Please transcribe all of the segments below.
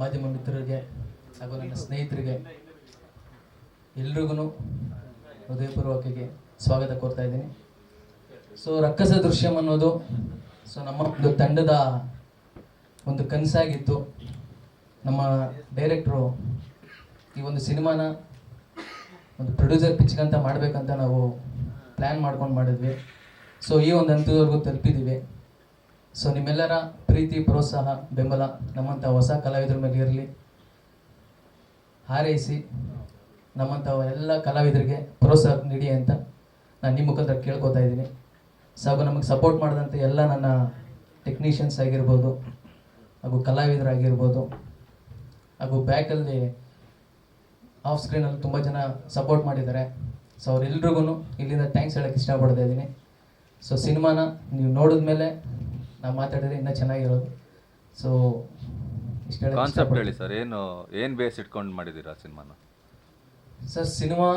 ಮಾಧ್ಯಮ ಮಿತ್ರರಿಗೆ ಹಾಗೂ ನನ್ನ ಸ್ನೇಹಿತರಿಗೆ ಎಲ್ರಿಗೂ ಹೃದಯಪೂರ್ವಕಿಗೆ ಸ್ವಾಗತ ಕೋರ್ತಾ ಇದ್ದೀನಿ. ಸೊ ರಕ್ಕಸ ದೃಶ್ಯಂ ಅನ್ನೋದು ಸೊ ನಮ್ಮ ಒಂದು ತಂಡದ ಒಂದು ಕನಸಾಗಿತ್ತು. ನಮ್ಮ ಡೈರೆಕ್ಟ್ರು ಈ ಒಂದು ಸಿನಿಮಾನ ಒಂದು ಪ್ರೊಡ್ಯೂಸರ್ ಪಿಚ್ಗಂತ ಮಾಡಬೇಕಂತ ನಾವು ಪ್ಲ್ಯಾನ್ ಮಾಡ್ಕೊಂಡು ಮಾಡಿದ್ವಿ. ಸೊ ಈ ಒಂದು ಹಂತದವರೆಗೂ ತಲುಪಿದ್ದೀವಿ. ಸೊ ನಿಮ್ಮೆಲ್ಲರ ಪ್ರೀತಿ, ಪ್ರೋತ್ಸಾಹ, ಬೆಂಬಲ ನಮ್ಮಂಥ ಹೊಸ ಕಲಾವಿದರ ಮೇಲೆ ಇರಲಿ. ಹಾರೈಸಿ ನಮ್ಮಂಥ ಎಲ್ಲ ಕಲಾವಿದರಿಗೆ ಪ್ರೋತ್ಸಾಹ ನೀಡಿ ಅಂತ ನಾನು ನಿಮ್ಮ ಮುಖಾಂತರ ಕೇಳ್ಕೊತಾ ಇದ್ದೀನಿ. ಹಾಗೂ ನಮಗೆ ಸಪೋರ್ಟ್ ಮಾಡಿದಂಥ ಎಲ್ಲ ನನ್ನ ಟೆಕ್ನಿಷಿಯನ್ಸ್ ಆಗಿರ್ಬೋದು, ಹಾಗೂ ಕಲಾವಿದರಾಗಿರ್ಬೋದು, ಹಾಗೂ ಬ್ಯಾಕಲ್ಲಿ ಆಫ್ ಸ್ಕ್ರೀನಲ್ಲಿ ತುಂಬ ಜನ ಸಪೋರ್ಟ್ ಮಾಡಿದ್ದಾರೆ. ಸೊ ಅವರೆಲ್ರಿಗೂ ಇಲ್ಲಿಂದ ಥ್ಯಾಂಕ್ಸ್ ಹೇಳೋಕ್ಕೆ ಇಷ್ಟಪಡ್ತಾ ಇದ್ದೀನಿ. ಸೊ ಸಿನಿಮಾನ ನೀವು ನೋಡಿದ್ಮೇಲೆ ನಾವು ಮಾತಾಡಿದ್ರೆ ಇನ್ನೂ ಚೆನ್ನಾಗಿರೋದು. ಸೊ ಇಷ್ಟ ಕಾನ್ಸೆಪ್ಟ್ ಹೇಳಿ ಸರ್ ಏನು ಏನು ಬೇಸ್ ಇಟ್ಕೊಂಡು ಮಾಡಿದ್ದೀರಾ ಸಿನಿಮಾನ? ಸರ್ ಸಿನಿಮಾ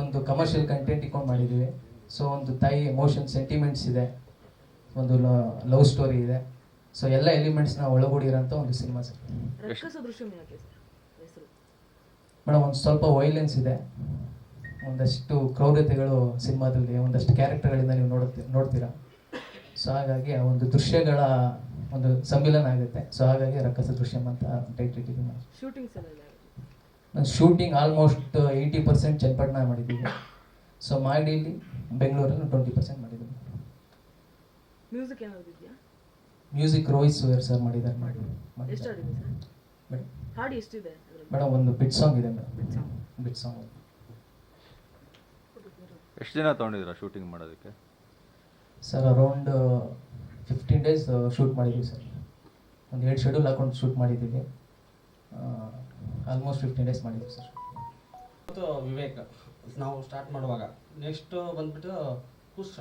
ಒಂದು ಕಮರ್ಷಿಯಲ್ ಕಂಟೆಂಟ್ ಇಟ್ಕೊಂಡು ಮಾಡಿದ್ದೀವಿ. ಸೊ ಒಂದು ತಾಯಿ ಎಮೋಷನ್ ಸೆಂಟಿಮೆಂಟ್ಸ್ ಇದೆ. ಒಂದು ಲವ್ ಸ್ಟೋರಿ ಇದೆ. ಸೊ ಎಲ್ಲ ಎಲಿಮೆಂಟ್ಸ್ನ ಒಳಗೂಡಿರೋಂಥ ಒಂದು ಸಿನಿಮಾ ಸರ್ ಮೇಡಮ್ ಒಂದು ಸ್ವಲ್ಪ ವೈಲೆನ್ಸ್ ಇದೆ. ಒಂದಷ್ಟು ಕ್ರೌರ್ಯತೆಗಳು ಸಿನಿಮಾದಲ್ಲಿ ಒಂದಷ್ಟು ಕ್ಯಾರೆಕ್ಟರ್ಗಳಿಂದ ನೀವು ನೋಡುತ್ತೆ ನೋಡ್ತೀರಾ? ಸೊ ಹಾಗಾಗಿ ಆ ಒಂದು ದೃಶ್ಯಗಳ ಒಂದು ಸಮ್ಮಿಲನ ಆಗುತ್ತೆ. ಸೊ ಹಾಗಾಗಿ ರಕ್ಕಸ ದೃಶ್ಯಂ ಅಂತ ಟೈಟ್ ಎಲ್ಲ ನಾನು shooting almost eighty percent Channapatna ಮಾಡಿದ್ದೀನಿ ಸೊ ಮಾಡಿಲಿ ಬೆಂಗಳೂರಲ್ಲಿ ಟ್ವೆಂಟಿ ಪರ್ಸೆಂಟ್ ಮಾಡಿದ್ದೀನಿ ಮ್ಯೂಸಿಕ್ ಏನಾದ್ರು ಮ್ಯೂಸಿಕ್ ರೋಹಿತ್ ಸುವೇರ್ ಸರ್ ಮಾಡಿದ್ದಾರೆ. ಮಾಡಿ ಹಾಡು ಎಷ್ಟಿದೆ ಮೇಡಮ್ ಒಂದು ಬಿಟ್ ಸಾಂಗ್ ಇದೆ ಮೇಡಮ್. ಬಿಟ್ ಸಾಂಗ್ ಎಷ್ಟು ದಿನ ತೊಗೊಂಡಿದ್ದೀರಾ ಶೂಟಿಂಗ್ ಮಾಡೋದಕ್ಕೆ? Sir around fifteen days shoot ಮಾಡಿದ್ವಿ ಸರ್. ಒಂದು ಎರಡು ಶೆಡ್ಯೂಲ್ ಹಾಕೊಂಡು ಶೂಟ್ ಮಾಡಿದ್ದೀವಿ. ಆಲ್ಮೋಸ್ಟ್ ಫಿಫ್ಟೀನ್ ಡೇಸ್ ಮಾಡಿದ್ದೀವಿ ಸರ್. ಮತ್ತು ವಿವೇಕ್, ನಾವು ಸ್ಟಾರ್ಟ್ ಮಾಡುವಾಗ ನೆಕ್ಸ್ಟ್ ಬಂದ್ಬಿಟ್ಟು ಕುಶ್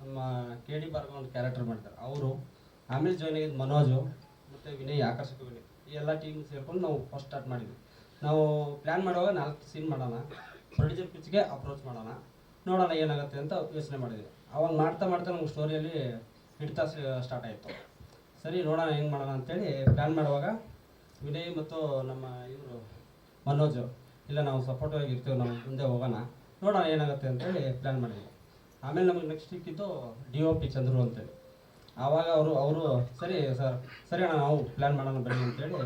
ನಮ್ಮ ಕೆ ಡಿ ಬಾರ್ಗ ಒಂದು ಕ್ಯಾರೆಕ್ಟರ್ ಮಾಡ್ತಾರೆ ಅವರು ಆಮೇಲೆ ಜಾಯ್ನ್ ಆಗಿದ್ದು ಮನೋಜು ಮತ್ತು ವಿನಯ್ ಆಕರ್ಷಕ ವಿನಯ್, ಈ ಎಲ್ಲ ಟೀಮ್ ಸೇರ್ಕೊಂಡು ನಾವು ಫಸ್ಟ್ ಸ್ಟಾರ್ಟ್ ಮಾಡಿದ್ವಿ. ನಾವು ಪ್ಲ್ಯಾನ್ ಮಾಡುವಾಗ ನಾಲ್ಕು ಸೀನ್ ಮಾಡೋಣ ಪ್ರೊಡ್ಯೂಸರ್ ಪಿಚ್ಗೆ ಅಪ್ರೋಚ್ ಮಾಡೋಣ, ನೋಡೋಣ ಏನಾಗುತ್ತೆ ಅಂತ ಯೋಚನೆ ಮಾಡಿದ್ವಿ. ಅವಾಗ ಮಾಡ್ತಾ ಮಾಡ್ತಾ ನಮ್ಗೆ ಸ್ಟೋರಿಯಲ್ಲಿ ಹಿಡಿತ ಸ್ಟಾರ್ಟ್ ಆಯಿತು. ಸರಿ, ನೋಡೋಣ ಹೆಂಗೆ ಮಾಡೋಣ ಅಂತೇಳಿ ಪ್ಲ್ಯಾನ್ ಮಾಡುವಾಗ ವಿನಯ್ ಮತ್ತು ನಮ್ಮ ಇವರು ಮನೋಜ್, ಇಲ್ಲ ನಾವು ಸಪೋರ್ಟಿವ್ ಆಗಿ ಇರ್ತೀವಿ, ನಾವು ಮುಂದೆ ಹೋಗೋಣ. ನೋಡೋಣ ಏನಾಗುತ್ತೆ ಅಂತೇಳಿ ಪ್ಲ್ಯಾನ್ ಮಾಡಿದ್ವಿ. ಆಮೇಲೆ ನಮಗೆ ನೆಕ್ಸ್ಟ್ ಸಿಕ್ಕಿದ್ದು ಡಿ ಒ ಪಿ ಚಂದ್ರು ಅಂತೇಳಿ. ಆವಾಗ ಅವರು ಅವರು, ಸರಿ ಸರ್ ಸರಿ ಅಣ್ಣ, ನಾವು ಪ್ಲ್ಯಾನ್ ಮಾಡೋಣ ಬನ್ನಿ ಅಂತೇಳಿ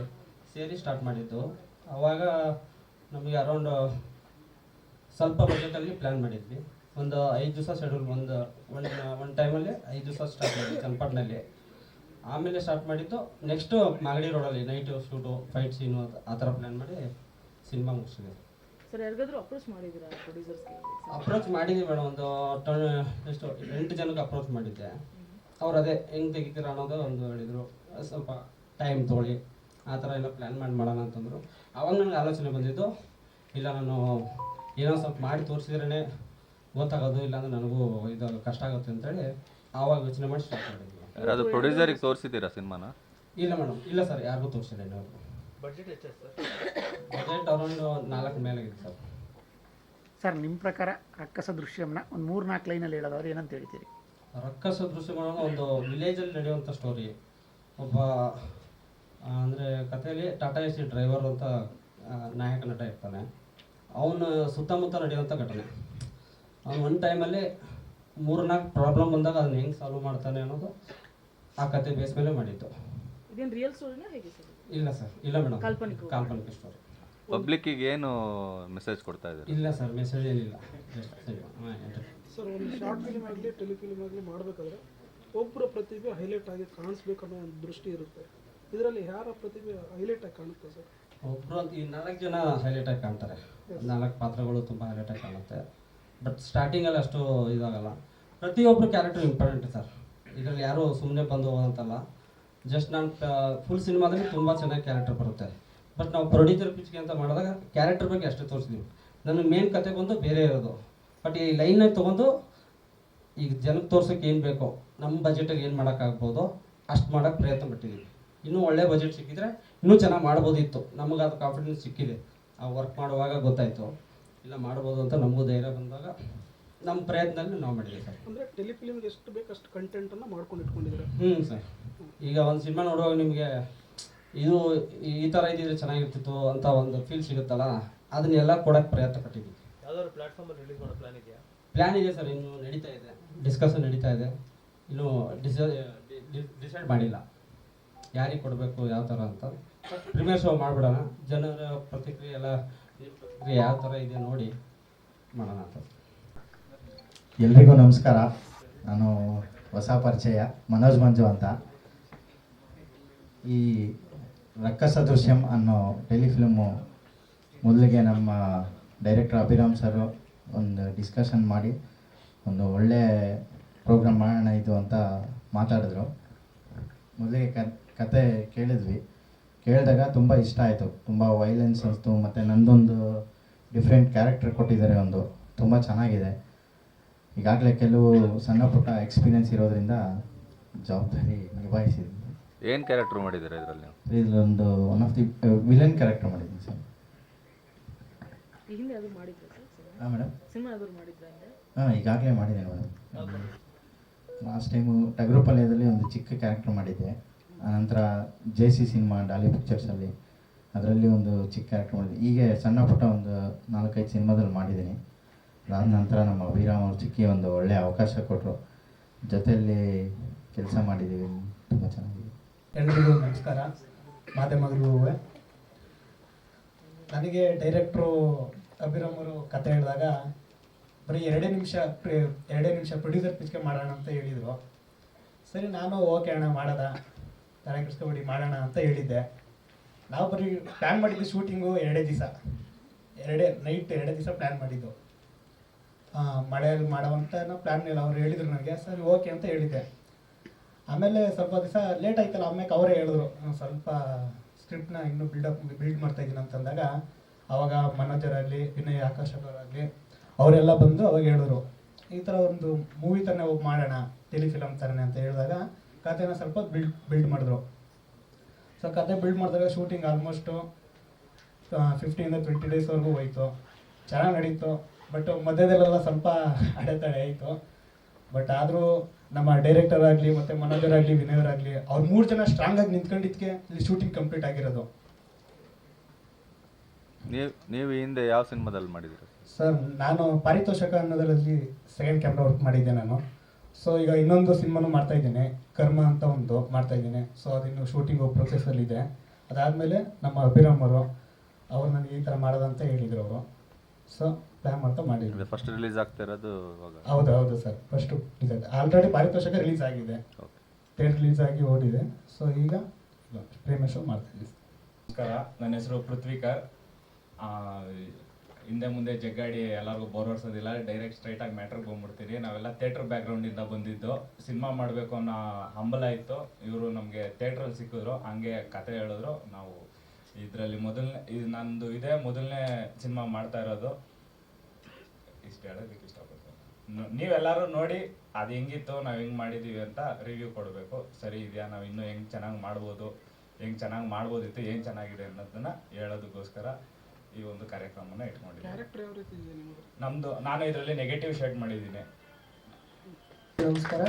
ಸೇರಿ ಸ್ಟಾರ್ಟ್ ಮಾಡಿದ್ದು. ಆವಾಗ ನಮಗೆ ಅರೌಂಡ್ ಸ್ವಲ್ಪ ಬಜೆಟಲ್ಲಿ ಪ್ಲ್ಯಾನ್ ಮಾಡಿದ್ವಿ. ಒಂದು ಐದು ದಿವಸ ಶೆಡ್ಯೂಲ್ ಒಂದು ಒನ್ ಒನ್ ಟೈಮಲ್ಲಿ ಐದು ದಿವಸ ಸ್ಟಾರ್ಟ್ ಮಾಡಿದ್ವಿ ಚನ್ನಪಟ್ಟಣದಲ್ಲಿ ಆಮೇಲೆ ಸ್ಟಾರ್ಟ್ ಮಾಡಿದ್ದು ನೆಕ್ಸ್ಟು ಮಾಗಡಿ ರೋಡಲ್ಲಿ ನೈಟ್ ಶೂಟು ಫೈಟ್ ಸೀನು ಆ ಥರ ಪ್ಲ್ಯಾನ್ ಮಾಡಿ ಸಿನಿಮಾ ಮುಗಿಸಿದೆ. ಸರ್ ಯಾರಿಗಾದ್ರೂ ಅಪ್ರೋಚ್ ಮಾಡಿದ್ದೀರಾ ಪ್ರೊಡ್ಯೂಸರ್ಸ್ಗೆ ಅಪ್ರೋಚ್ ಮಾಡಿದ್ವಿ ಮೇಡಮ್ ಒಂದು ಟನ್ ಎಷ್ಟು ಎಂಟು ಜನಕ್ಕೆ ಅಪ್ರೋಚ್ ಮಾಡಿದ್ದೆ. ಅವ್ರು ಅದೇ ಹೆಂಗೆ ತೆಗಿತೀರ ಅನ್ನೋದು ಒಂದು ಹೇಳಿದರು. ಸ್ವಲ್ಪ ಟೈಮ್ ತೊಗೊಳ್ಳಿ ಆ ಥರ ಎಲ್ಲ ಪ್ಲ್ಯಾನ್ ಮಾಡಿ ಮಾಡೋಣ ಅಂತಂದರು. ಅವಾಗ ನನಗೆ ಆಲೋಚನೆ ಬಂದಿದ್ದು ಇಲ್ಲ ನಾನು ಏನೋ ಸ್ವಲ್ಪ ಮಾಡಿ ತೋರಿಸಿದ್ರೇ ಗೊತ್ತಾಗೋದು ಇಲ್ಲಾಂದ್ರೆ ನನಗೂ ಇದು ಕಷ್ಟ ಆಗುತ್ತೆ ಅಂತೇಳಿ ಆವಾಗ ಯೋಚನೆ ಮಾಡಿ ಸ್ಟಾರ್ಟ್ ಮಾಡಿದ್ವಿ. ಯಾರಾದರೂ ಪ್ರೊಡ್ಯೂಸರಿಗೆ ತೋರಿಸಿದ್ದೀರಾ ಸಿನಿಮಾನ? ಇಲ್ಲ ಮೇಡಮ್ ಇಲ್ಲ ಸರ್ ಯಾರಿಗೂ ತೋರಿಸಿಲ್ಲ ಇನ್ನೂ ಬಜೆಟ್ ಬಜೆಟ್ ಅರೌಂಡ್ ನಾಲ್ಕು ಮೇಲೆ ಇದೆ ಸರ್ ಸರ್ ನಿಮ್ಮ ಪ್ರಕಾರ ರಕ್ಕಸ ದೃಶ್ಯಂನ ಒಂದು ಮೂರು ನಾಲ್ಕು ಲೈನಲ್ಲಿ ಹೇಳೋದಾದ್ರೆ ಏನಂತ ಹೇಳ್ತೀರಿ? ರಕ್ಕಸ ದೃಶ್ಯಗಳನ್ನು ಒಂದು ವಿಲೇಜಲ್ಲಿ ನಡೆಯುವಂಥ ಸ್ಟೋರಿ ಒಬ್ಬ ಅಂದರೆ ಕಥೆಯಲ್ಲಿ ಟಾಟಾ ಎಸಿ ಸಿ ಡ್ರೈವರ್ ಅಂತ ನಾಯಕ ನಟ ಇರ್ತಾನೆ ಅವನು ಸುತ್ತಮುತ್ತ ನಡೆಯುವಂಥ ಘಟನೆ. ಅವನು ಒಂದು ಟೈಮಲ್ಲಿ ಮೂರ್ನಾಲ್ಕು ಪ್ರಾಬ್ಲಮ್ ಬಂದಾಗ ಅದನ್ನ ಹೆಂಗೆ ಸಾಲ್ವ್ ಮಾಡ್ತಾನೆ ಅನ್ನೋದು ಆ ಕತೆ ಬೇಸ್ ಮೇಲೆ ಮಾಡಿದ್ದು. ಇದೇನು ರಿಯಲ್ ಸ್ಟೋರಿನಾ ಹೇಗೆ ಸರ್? ಇಲ್ಲ ಸರ್ ಇಲ್ಲ ಮೇಡಮ್ ಕಾಲ್ಪನಿಕ. ಕಾಲ್ಪನಿಕ ಸ್ಟೋರಿ ಪಬ್ಲಿಕ್ಕಿಗೆ ಏನು ಮೆಸೇಜ್ ಕೊಡ್ತಾ ಇದ್ದಾರೆ? ಇಲ್ಲ ಸರ್ ಮೆಸೇಜ್ ಏನಿಲ್ಲ. Just. ಹಾಂ. ಸರ್ ಒಂದು ಶಾರ್ಟ್ ಫಿಲ್ಮ್ ಆಗಲಿ ಟೆಲಿಫಿಲ್ಮ್ ಆಗಲಿ ಮಾಡಬೇಕಾದ್ರೆ ಒಬ್ಬರ ಪ್ರತಿಭೆ ಹೈಲೈಟ್ ಆಗಿ ಕಾಣಿಸ್ಬೇಕು ಅನ್ನೋ ಒಂದು ದೃಷ್ಟಿ ಇರುತ್ತೆ. ಇದರಲ್ಲಿ ಯಾರ ಪ್ರತಿಭೆ ಹೈಲೈಟ್ ಆಗಿ ಕಾಣುತ್ತೆ ಸರ್? ಒಬ್ರು ಅಂತ ಈ ನಾಲ್ಕು ಜನ ಹೈಲೈಟ್ ಆಗಿ ಕಾಣ್ತಾರೆ. ನಾಲ್ಕು ಪಾತ್ರಗಳು ತುಂಬ ಹೈಲೈಟ್ ಆಗಿ ಕಾಣುತ್ತೆ. ಬಟ್ ಸ್ಟಾರ್ಟಿಂಗಲ್ಲಿ ಅಷ್ಟು ಇದಾಗಲ್ಲ. ಪ್ರತಿಯೊಬ್ಬರು ಕ್ಯಾರೆಕ್ಟರ್ ಇಂಪಾರ್ಟೆಂಟ್ ಸರ್ ಇದರಲ್ಲಿ ಯಾರು ಸುಮ್ಮನೆ ಬಂದು ಹೋಗೋಂತಲ್ಲ. ಜಸ್ಟ್ ನಾನು ಫುಲ್ ಸಿನಿಮಾದಲ್ಲಿ ತುಂಬ ಚೆನ್ನಾಗಿ ಕ್ಯಾರೆಕ್ಟರ್ ಬರುತ್ತೆ. ಬಟ್ ನಾವು ಪ್ರೊಡ್ಯೂಸರ್ ಪಿಚ್ಗೆ ಅಂತ ಮಾಡಿದಾಗ ಕ್ಯಾರೆಕ್ಟರ್ ಬಗ್ಗೆ ಅಷ್ಟೇ ತೋರಿಸಿದ್ವಿ. ನನ್ನ ಮೇನ್ ಕತೆ ಬಂದು ಬೇರೆ ಇರೋದು. ಬಟ್ ಈ ಲೈನಾಗಿ ತೊಗೊಂಡು ಈಗ ಜನಕ್ಕೆ ತೋರ್ಸೋಕೆ ಏನು ಬೇಕೋ, ನಮ್ಮ ಬಜೆಟಿಗೆ ಏನು ಮಾಡೋಕ್ಕಾಗ್ಬೋದು ಅಷ್ಟು ಮಾಡೋಕ್ಕೆ ಪ್ರಯತ್ನ ಪಟ್ಟಿದ್ದೀವಿ ಇನ್ನೂ ಒಳ್ಳೆ ಬಜೆಟ್ ಸಿಕ್ಕಿದ್ರೆ ಇನ್ನೂ ಚೆನ್ನಾಗಿ ಮಾಡ್ಬೋದಿತ್ತು. ನಮಗೆ ಅದು ಕಾನ್ಫಿಡೆನ್ಸ್ ಸಿಕ್ಕಿದೆ. ಆ ವರ್ಕ್ ಮಾಡುವಾಗ ಗೊತ್ತಾಯಿತು. ಇಲ್ಲ ಮಾಡ್ಬೋದು ಅಂತ ನಮಗೂ ಧೈರ್ಯ ಬಂದಾಗ ನಮ್ಮ ಪ್ರಯತ್ನದಲ್ಲಿ ನಾವು ಮಾಡಿದ್ದೀವಿ ಸರ್. ಅಂದರೆ ಟೆಲಿಫಿಲಿಮ್ಗೆ ಎಷ್ಟು ಬೇಕು ಅಷ್ಟು ಕಂಟೆಂಟನ್ನು ಮಾಡ್ಕೊಂಡು ಇಟ್ಕೊಂಡಿದ್ರೆ ಹ್ಞೂ ಸರ್. ಈಗ ಒಂದು ಸಿನಿಮಾ ನೋಡುವಾಗ ನಿಮಗೆ ಇದು ಈ- ಥರ ಇದ್ದಿದ್ರೆ ಚೆನ್ನಾಗಿರ್ತಿತ್ತು ಅಂತ ಒಂದು ಫೀಲ್ ಸಿಗುತ್ತಲ್ಲ ಅದನ್ನೆಲ್ಲ ಕೊಡೋಕ್ಕೆ ಪ್ರಯತ್ನ ಪಟ್ಟಿದ್ವಿ ಯಾವ್ದಾದ್ರು ಪ್ಲಾಟ್ಫಾರ್ಮಲ್ಲಿ ರಿಲೀಸ್ ಮಾಡೋ ಪ್ಲಾನ್ ಇದೆಯಾ? ಪ್ಲ್ಯಾನ್ ಇದೆ ಸರ್ ಇನ್ನು ನಡೀತಾ ಇದೆ. ಡಿಸ್ಕಷನ್ ನಡೀತಾ ಇದೆ. ಇನ್ನು ಡಿಸೈಡ್ ಡಿಸೈಡ್ ಮಾಡಿಲ್ಲ. ಯಾರಿಗೆ ಕೊಡಬೇಕು ಯಾವ ಥರ ಅಂತ. ಪ್ರಿಮಿಯರ್ ಶೋ ಮಾಡಿಬಿಡೋಣ. ಜನರ ಪ್ರತಿಕ್ರಿಯೆ ಎಲ್ಲ ನಿಮ್ಮ ಪ್ರತಿಕ್ರಿಯೆ ಯಾವ ಥರ ಇದೆ ನೋಡಿ ಮಾಡೋಣ ಎಲ್ರಿಗೂ ನಮಸ್ಕಾರ. ನಾನು ಹೊಸ ಪರಿಚಯ ಮನೋಜ್ ಮಂಜು ಅಂತ. ಈ ರಕ್ಕಸ ದೃಶ್ಯಂ ಅನ್ನೋ ಟೆಲಿಫಿಲ್ಮು ಮೊದಲಿಗೆ ನಮ್ಮ ಡೈರೆಕ್ಟರ್ ಅಭಿರಾಮ್ ಸರ್ ಒಂದು ಡಿಸ್ಕಷನ್ ಮಾಡಿ, ಒಂದು ಒಳ್ಳೆ ಪ್ರೋಗ್ರಾಮ್ ಮಾಡೋಣ ಇದು ಅಂತ ಮಾತಾಡಿದ್ರು. ಮೊದಲಿಗೆ ಕತೆ ಕೇಳಿದ್ವಿ. ಕೇಳಿದಾಗ ತುಂಬ ಇಷ್ಟ ಆಯಿತು. ತುಂಬ ವೈಲೆನ್ಸ್ ಅನಿಸ್ತು ಮತ್ತು ನಂದೊಂದು ಡಿಫ್ರೆಂಟ್ ಕ್ಯಾರೆಕ್ಟರ್ ಕೊಟ್ಟಿದ್ದಾರೆ ಒಂದು. ತುಂಬ ಚೆನ್ನಾಗಿದೆ. ಈಗಾಗಲೇ ಕೆಲವು ಸಣ್ಣ ಪುಟ್ಟ ಎಕ್ಸ್ಪೀರಿಯನ್ಸ್ ಇರೋದ್ರಿಂದ ಜವಾಬ್ದಾರಿ ನಿಭಾಯಿಸಿದ್ದೀನಿ. ಏನು ಕ್ಯಾರೆಕ್ಟರ್ ಮಾಡಿದ್ದಾರೆ ಇದರಲ್ಲಿ ಇದೊಂದು one of the villain character ಮಾಡಿದ್ದೀನಿ ಸರ್. ಈ ಹಿಂದೆ ಅದು ಮಾಡಿದ್ರ ಸರ್ ಸಿನಿಮಾ? ಹಾಂ ಮೇಡಮ್ ಸಿನಿಮಾ ಯಾವ್ದಾದ್ರು ಮಾಡಿದ್ರ ಹಿಂದೆ? ಹಾಂ ಈಗಾಗಲೇ ಮಾಡಿದ್ದೀನಿ ಮೇಡಮ್ ಲಾಸ್ಟ್ ಟೈಮು ಟಗರುಪಾಳ್ಯದಲ್ಲಿ ಒಂದು ಚಿಕ್ಕ ಕ್ಯಾರೆಕ್ಟರ್ ಮಾಡಿದ್ದೆ. ಆನಂತರ ಜೆ ಸಿ ಸಿನಿಮಾ ಡಾಲಿ ಪಿಕ್ಚರ್ಸಲ್ಲಿ ಅದರಲ್ಲಿ ಒಂದು ಚಿಕ್ಕ ಕ್ಯಾರೆಕ್ಟರ್ ಮಾಡಿದೆ. ಹೀಗೆ ಸಣ್ಣ ಪುಟ್ಟ ಒಂದು ನಾಲ್ಕೈದು ಸಿನಿಮಾದಲ್ಲಿ ಮಾಡಿದ್ದೀನಿ. ಅದಾದ ನಂತರ ನಮ್ಮ ಅಭಿರಾಮ್ ಅವ್ರ ಚಿಕ್ಕಿ ಒಂದು ಒಳ್ಳೆಯ ಅವಕಾಶ ಕೊಟ್ಟರು ಜೊತೆಯಲ್ಲಿ ಕೆಲಸ ಮಾಡಿದ್ದೀವಿ ತುಂಬ ಚೆನ್ನಾಗಿದೆ. ಎಲ್ರಿಗೂ ನಮಸ್ಕಾರ. ಮಾಧ್ಯಮಗಳಿಗೂ ನನಗೆ ಡೈರೆಕ್ಟ್ರು ಅಭಿರಾಮ್ ಅವರು ಕತೆ ಹೇಳಿದಾಗ ಬರೀ ಎರಡೇ ನಿಮಿಷ ಎರಡೇ ನಿಮಿಷ ಪ್ರೊಡ್ಯೂಸರ್ ಪಿಚ್ಕೆ ಮಾಡೋಣ ಅಂತ ಹೇಳಿದರು. ಸರಿ, ನಾನು ಓಕೆ ಅಣ್ಣ, ಮಾಡೋದ. ತಲೆ ಕೆಡಿಸ್ಕೊಬೇಡಿ ಮಾಡೋಣ ಅಂತ ಹೇಳಿದ್ದೆ. ನಾವು ಬರೀ ಪ್ಲ್ಯಾನ್ ಮಾಡಿದ್ದು ಶೂಟಿಂಗು ಎರಡೇ ದಿವಸ. ಎರಡೇ ನೈಟ್ ಎರಡೇ ದಿವಸ ಪ್ಲ್ಯಾನ್ ಮಾಡಿದ್ದು. ಮಳೆಯಲ್ಲಿ ಮಾಡೋವಂಥ ಪ್ಲ್ಯಾನ್ ಇಲ್ಲ, ಅವ್ರು ಹೇಳಿದರು ನನಗೆ. ಸರಿ ಓಕೆ ಅಂತ ಹೇಳಿದ್ದೆ. ಆಮೇಲೆ ಸ್ವಲ್ಪ ದಿವಸ ಲೇಟ್ ಆಯ್ತಲ್ಲ ಆಮೇಲೆ ಅವರೇ ಹೇಳಿದ್ರು. "ನಾನು ಸ್ವಲ್ಪ ಸ್ಕ್ರಿಪ್ಟ್ನ ಇನ್ನೂ ಬಿಲ್ಡಪ್ ಬಿಲ್ಡ್ ಮಾಡ್ತಾ ಇದ್ದೀನಿ ಅಂತಂದಾಗ ಅವಾಗ ಮನೋಜರಾಗಲಿ ವಿನಯ್ ಆಕಾಶವರಾಗಲಿ ಅವರೆಲ್ಲ ಬಂದು ಅವಾಗ ಹೇಳಿದ್ರು. ಈ ಥರ ಒಂದು ಮೂವಿ ಥರನೇ ಹೋಗಿ ಮಾಡೋಣ ಟೆಲಿಫಿಲಮ್ ಥರನೇ ಅಂತ ಹೇಳಿದಾಗ ಕಥೆನ ಸ್ವಲ್ಪ ಬಿಲ್ಡ್ ಬಿಲ್ಡ್ ಮಾಡಿದ್ರು. ಸೊ ಕತೆ ಬಿಲ್ಡ್ ಮಾಡಿದಾಗ ಶೂಟಿಂಗ್ ಆಲ್ಮೋಸ್ಟು ಫಿಫ್ಟಿಯಿಂದ ಟ್ವೆಂಟಿ ಡೇಸ್ವರೆಗೂ ಹೋಯ್ತು. ಚೆನ್ನಾಗಿ ನಡೀತು. ಬಟ್ ಮಧ್ಯದಲ್ಲೆಲ್ಲ ಸ್ವಲ್ಪ ಅಡೆತಡೆ ಆಯಿತು. ಬಟ್ ಆದರೂ ನಮ್ಮ ಡೈರೆಕ್ಟರ್ ಆಗಲಿ ಮತ್ತು ಮನೋಜರ್ ಆಗಲಿ ವಿನಯರಾಗಲಿ ಅವ್ರು ಮೂರು ಜನ ಸ್ಟ್ರಾಂಗ್ ಆಗಿ ನಿಂತ್ಕೊಂಡಿದ್ದಕ್ಕೆ ಇಲ್ಲಿ ಶೂಟಿಂಗ್ ಕಂಪ್ಲೀಟ್ ಆಗಿರೋದು. ನೀವು ನೀವು ಹಿಂದೆ ಯಾವ ಸಿನಿಮಾದಲ್ಲಿ ಮಾಡಿದ್ದೀರಾ? ಸರ್ ನಾನು ಪಾರಿತೋಷಕ ಅನ್ನೋದರಲ್ಲಿ ಸೆಕೆಂಡ್ ಕ್ಯಾಮ್ರಾ ವರ್ಕ್ ಮಾಡಿದ್ದೆ ನಾನು. ಸೊ ಈಗ ಇನ್ನೊಂದು ಸಿನಿಮಾನು ಮಾಡ್ತಾ ಇದ್ದೀನಿ. ಕರ್ಮ ಅಂತ ಒಂದು ಮಾಡ್ತಾ ಇದ್ದೀನಿ. ಸೊ ಅದಿನ್ನು ಶೂಟಿಂಗ್ ಪ್ರೊಸೆಸಲ್ಲಿ ಇದೆ. ಅದಾದಮೇಲೆ ನಮ್ಮ ಅಭಿರಾಮ್ ಅವರು ಅವ್ರು ನನಗೆ ಈ ಥರ ಮಾಡೋದಂತ ಹೇಳಿದ್ರು ಅವರು. ಸೊ ಪ್ಲ್ಯಾನ್ ಮಾಡ್ತಾ ಮಾಡಿದ್ರು. ಫಸ್ಟ್ ರಿಲೀಸ್ ಆಗ್ತಾ ಇರೋದು ಹೌದು ಹೌದು sir. First already Paritoshaka release ಆಗಿದೆ. ಥಿಯೇಟರ್ ರಿಲೀಸ್ ಆಗಿ ಓಡಿದೆ. ಸೊ ಈಗ ಪ್ರೇಮ ಶೋ ಮಾಡ್ತಾ ಇದ್ದೀವಿ ನಮಸ್ಕಾರ. ನನ್ನ ಹೆಸರು ಪೃಥ್ವಿಕರ್. ಆ, ಹಿಂದೆ ಮುಂದೆ ಜಗ್ಗಾಡಿ ಎಲ್ಲರಿಗೂ ಬೋರ್ ಹೊಡ್ಸೋದಿಲ್ಲ ಡೈರೆಕ್ಟ್ ಸ್ಟ್ರೈಟಾಗಿ ಮ್ಯಾಟ್ರಿಗೆ ಬಂದ್ಬಿಡ್ತೀನಿ ನಾವೆಲ್ಲ ಥಿಯೇಟ್ರ್ ಬ್ಯಾಕ್ಗ್ರೌಂಡಿಂದ ಬಂದಿದ್ದು. ಸಿನಿಮಾ ಮಾಡಬೇಕು ಅನ್ನೋ ಹಂಬಲ ಇತ್ತು. ಇವರು ನಮಗೆ ಥಿಯೇಟ್ರಲ್ಲಿ ಸಿಕ್ಕಿದ್ರು. ಹಂಗೆ ಕತೆ ಹೇಳಿದ್ರು. ನಾವು ಇದರಲ್ಲಿ ಮೊದಲನೇ ಇದು ನಂದು ಇದೇ ಮೊದಲನೇ ಸಿನಿಮಾ ಮಾಡ್ತಾ ಇರೋದು. ಇಷ್ಟು ಹೇಳೋದಕ್ಕೆ ಇಷ್ಟಪಡ್ತೀನಿ. ನೀವೆಲ್ಲರೂ ನೋಡಿ, ಅದು ಹೆಂಗಿತ್ತು, ನಾವು ಹೆಂಗೆ ಮಾಡಿದ್ದೀವಿ ಅಂತ ರಿವ್ಯೂ ಕೊಡಬೇಕು. ಸರಿ ಇದೆಯಾ? ನಾವು ಇನ್ನೂ ಹೆಂಗೆ ಚೆನ್ನಾಗಿ ಮಾಡ್ಬೋದು? ಹೆಂಗೆ ಚೆನ್ನಾಗಿ ಮಾಡ್ಬೋದಿತ್ತು? ಏನು ಚೆನ್ನಾಗಿದೆ ಅನ್ನೋದನ್ನ ಹೇಳೋದಕ್ಕೋಸ್ಕರ ಈ ಒಂದು ಕಾರ್ಯಕ್ರಮನ ಇಟ್ಕೊಂಡಿದ್ದೀನಿ. ಕ್ಯಾರೆಕ್ಟರ್ ಯಾವ ರೀತಿ ಇದೆ ನಿಮ್ಮದು ನಮ್ಮದು ನಾನು ಇದರಲ್ಲಿ ನೆಗೆಟಿವ್ ಶೇಡ್ ಮಾಡಿದ್ದೀನಿ. ನಮಸ್ಕಾರ.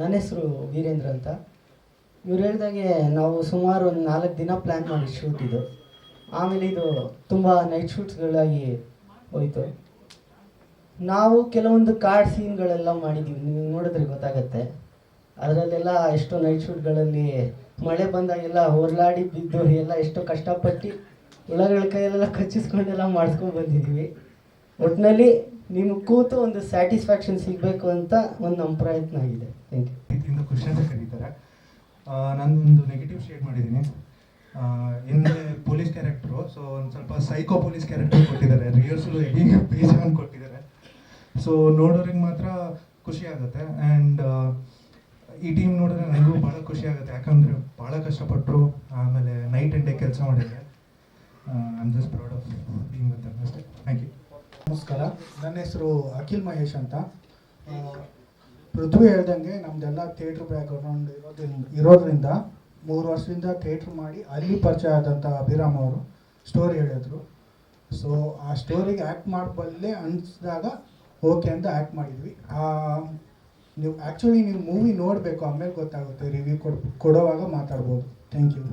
ನನ್ನ ಹೆಸರು ವೀರೇಂದ್ರ ಅಂತ. ಇವ್ರು ಹೇಳ್ದಾಗೆ ನಾವು ಸುಮಾರು ಒಂದು ನಾಲ್ಕು ದಿನ ಪ್ಲ್ಯಾನ್ ಮಾಡಿ ಶೂಟ್ ಇದು. ಆಮೇಲೆ ಇದು ತುಂಬ ನೈಟ್ ಶೂಟ್ಸ್ಗಳಾಗಿ ಹೋಯಿತು. ನಾವು ಕೆಲವೊಂದು ಕಾರ್ಡ್ ಸೀನ್ಗಳೆಲ್ಲ ಮಾಡಿದ್ದೀವಿ ನೀವು ನೋಡಿದ್ರೆ ಗೊತ್ತಾಗತ್ತೆ. ಅದರಲ್ಲೆಲ್ಲ ಎಷ್ಟೋ ನೈಟ್ ಶೂಟ್ಗಳಲ್ಲಿ ಮಳೆ ಬಂದಾಗೆಲ್ಲ ಹೊರಲಾಡಿ ಬಿದ್ದು ಎಲ್ಲ ಎಷ್ಟೋ ಕಷ್ಟಪಟ್ಟು ಹುಳಗಳ ಕೈಯಲ್ಲೆಲ್ಲ ಕಚ್ಚಿಸ್ಕೊಂಡೆಲ್ಲ ಮಾಡಿಸ್ಕೊಂಡು ಬಂದಿದ್ದೀವಿ. ಒಟ್ಟಿನಲ್ಲಿ ನಿಮ್ಗೆ ಕೂತು ಒಂದು ಸ್ಯಾಟಿಸ್ಫ್ಯಾಕ್ಷನ್ ಸಿಗಬೇಕು ಅಂತ ಒಂದು ನಮ್ಮ ಪ್ರಯತ್ನ ಆಗಿದೆ. ಥ್ಯಾಂಕ್ ಯು ರೀತಿಯಿಂದ ಖುಷಿ ಅಂತ ಕರೀತಾರೆ. ನಾನೊಂದು ನೆಗೆಟಿವ್ ಶೇಡ್ ಮಾಡಿದ್ದೀನಿ. ಹಿಂದೆ ಪೊಲೀಸ್ ಕ್ಯಾರೆಕ್ಟ್ರು ಸೊ ಒಂದು ಸ್ವಲ್ಪ ಸೈಕೋ ಪೊಲೀಸ್ ಕ್ಯಾರೆಕ್ಟರ್ ಕೊಟ್ಟಿದ್ದಾರೆ. ರಿಹರ್ಸಲ್ ಹೆವಿ ಬೇಜಾನ್ ಕೊಟ್ಟಿದ್ದಾರೆ. ಸೊ ನೋಡೋರಿಗೆ ಮಾತ್ರ ಖುಷಿ ಆಗುತ್ತೆ. ಆ್ಯಂಡ್ ಈ ಟೀಮ್ ನೋಡಿದ್ರೆ ನನಗೂ ಭಾಳ ಖುಷಿ ಆಗುತ್ತೆ. ಯಾಕಂದರೆ ಭಾಳ ಕಷ್ಟಪಟ್ಟರು ಆಮೇಲೆ ನೈಟ್ ಆ್ಯಂಡ್ ಡೇ ಕೆಲಸ ಮಾಡಿದ್ದಾರೆ. I am just proud of being with ಅಷ್ಟೇ ಥ್ಯಾಂಕ್ ಯು ನಮಸ್ಕಾರ. ನನ್ನ ಹೆಸರು ಅಖಿಲ್ ಮಹೇಶ್ ಅಂತ. ಪೃಥ್ವಿ ಹೇಳ್ದಂಗೆ ನಮ್ದೆಲ್ಲ ಥಿಯೇಟ್ರ್ ಬ್ಯಾಕ್ಗ್ರೌಂಡ್ ಇರೋದ್ರಿಂದ ಇರೋದ್ರಿಂದ ಮೂರು ವರ್ಷದಿಂದ ಥಿಯೇಟ್ರ್ ಮಾಡಿ ಅಲ್ಲಿ ಪರಿಚಯ ಆದಂಥ ಅಭಿರಾಮ್ ಅವರು ಸ್ಟೋರಿ ಹೇಳಿದ್ರು. ಸೊ ಆ ಸ್ಟೋರಿಗೆ ಆ್ಯಕ್ಟ್ ಮಾಡಬಲ್ಲೆ ಅನಿಸಿದಾಗ ಓಕೆ ಅಂತ ಆ್ಯಕ್ಟ್ ಮಾಡಿದ್ವಿ. ನೀವು ಆ್ಯಕ್ಚುಲಿ ನೀವು ಮೂವಿ ನೋಡಬೇಕು, ಆಮೇಲೆ ಗೊತ್ತಾಗುತ್ತೆ. ರಿವ್ಯೂ ಕೊಡ್, ಕೊಡೋವಾಗ ಮಾತಾಡ್ಬೋದು. Thank you.